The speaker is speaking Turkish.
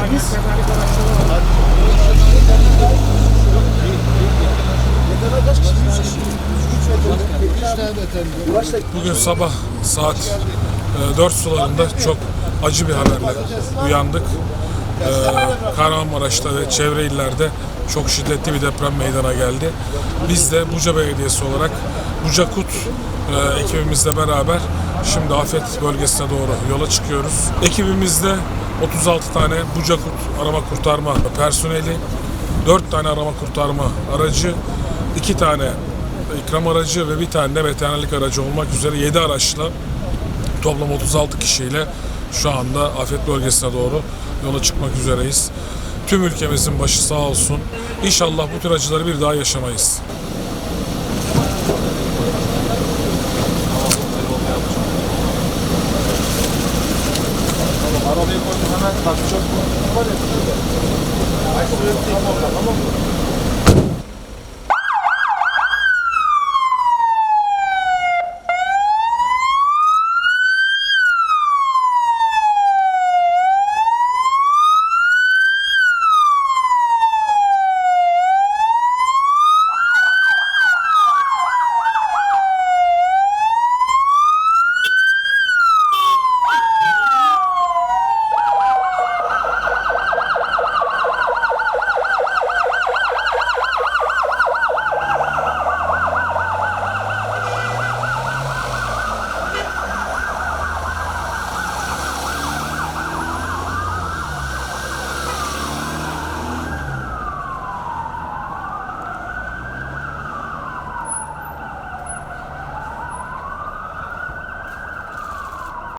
geldiniz. Bugün sabah saat e, 4 sularında çok acı bir haberle uyandık. E, Kahramanmaraş'ta ve çevre illerde çok şiddetli bir deprem meydana geldi. Biz de Buca Belediyesi olarak Buca Kut e, ekibimizle beraber şimdi afet bölgesine doğru yola çıkıyoruz. Ekibimizde 36 tane Buca Kut arama kurtarma personeli, 4 tane arama kurtarma aracı, 2 tane ikram aracı ve bir tane de veterinerlik aracı olmak üzere 7 araçla toplam 36 kişiyle şu anda afet bölgesine doğru yola çıkmak üzereyiz. Tüm ülkemizin başı sağ olsun. İnşallah bu tür acıları bir daha yaşamayız. Bak çok var ya. Ay şuraya tamam tamam mı?